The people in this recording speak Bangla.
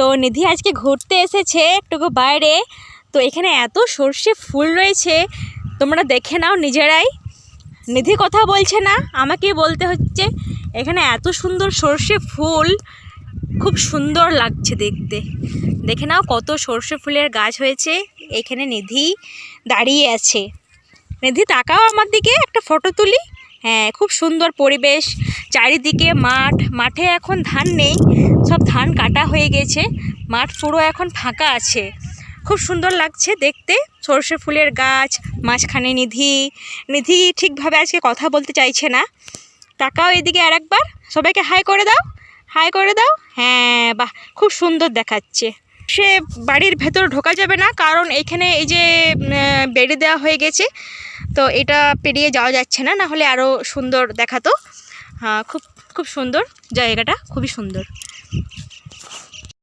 তো নিধি আজকে ঘুরতে এসেছে একটুকু বাইরে। তো এখানে এত সর্ষে ফুল রয়েছে, তোমরা দেখে নাও নিজেরাই। নিধি কথা বলছে না আমাকেই বলতে হচ্ছে, এখানে এত সুন্দর সর্ষে ফুল, খুব সুন্দর লাগছে দেখতে। দেখে নাও কত সর্ষে ফুলের গাছ হয়েছে, এখানে নিধি দাঁড়িয়ে আছে। নিধি তাকাও আমার দিকে, একটা ফটো তুলি। হ্যাঁ খুব সুন্দর পরিবেশ। চারিদিকে মাঠ, মাঠে এখন ধান নেই, সব ধান কাটা হয়ে গেছে, মাঠ পুরো এখন ফাঁকা আছে। খুব সুন্দর লাগছে দেখতে, সর্ষে ফুলের গাছ, মাঝখানে নিধি নিধি ঠিকভাবে আজকে কথা বলতে চাইছে না। তাকাও এদিকে আর একবার সবাইকে হাই করে দাও হাই করে দাও। হ্যাঁ বাহ, খুব সুন্দর দেখাচ্ছে। সে বাড়ির ভেতর ঢোকা যাবে না, কারণ এখানে এই যে বেড়ে দেওয়া হয়ে গেছে। তো এটা পেরিয়ে যাওয়া যাচ্ছে না না হলে আরও সুন্দর দেখাতো। হ্যাঁ খুব খুব সুন্দর জায়গাটা, খুবই সুন্দর।